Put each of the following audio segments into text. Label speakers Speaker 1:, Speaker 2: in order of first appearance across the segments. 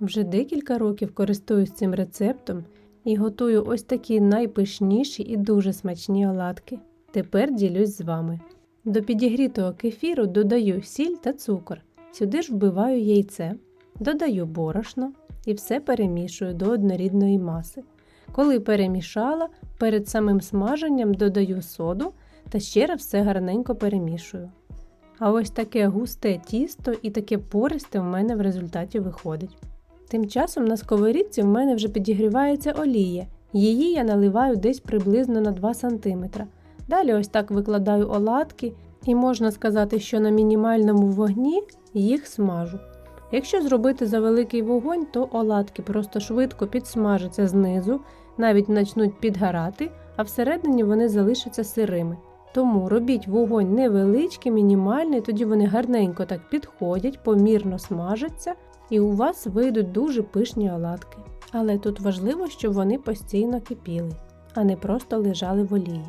Speaker 1: Вже декілька років користуюсь цим рецептом і готую ось такі найпишніші і дуже смачні оладки. Тепер ділюсь з вами. До підігрітого кефіру додаю сіль та цукор. Сюди ж вбиваю яйце, додаю борошно і все перемішую до однорідної маси. Коли перемішала, перед самим смаженням додаю соду та ще раз все гарненько перемішую. А ось таке густе тісто і таке пористе в мене в результаті виходить. Тим часом на сковорідці в мене вже підігрівається олія. Її я наливаю десь приблизно на 2 см. Далі ось так викладаю оладки, і можна сказати, що на мінімальному вогні їх смажу. Якщо зробити за великий вогонь, то оладки просто швидко підсмажаться знизу, навіть почнуть підгорати, а всередині вони залишаться сирими. Тому робіть вогонь невеличкий, мінімальний, тоді вони гарненько так підходять, помірно смажаться, і у вас вийдуть дуже пишні оладки. Але тут важливо, щоб вони постійно кипіли, а не просто лежали в олії.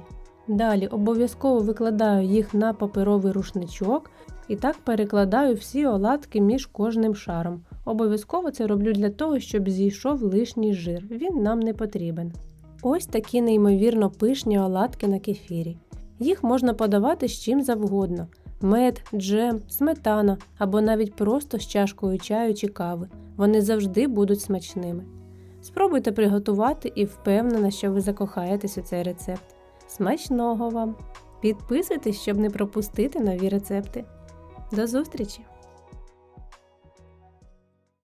Speaker 1: Далі обов'язково викладаю їх на паперовий рушничок і так перекладаю всі оладки між кожним шаром. Обов'язково це роблю для того, щоб зійшов лишній жир. Він нам не потрібен. Ось такі неймовірно пишні оладки на кефірі. Їх можна подавати з чим завгодно: мед, джем, сметана або навіть просто з чашкою чаю чи кави. Вони завжди будуть смачними. Спробуйте приготувати і впевнена, що ви закохаєтесь у цей рецепт. Смачного вам! Підписуйтесь, щоб не пропустити нові рецепти. До зустрічі!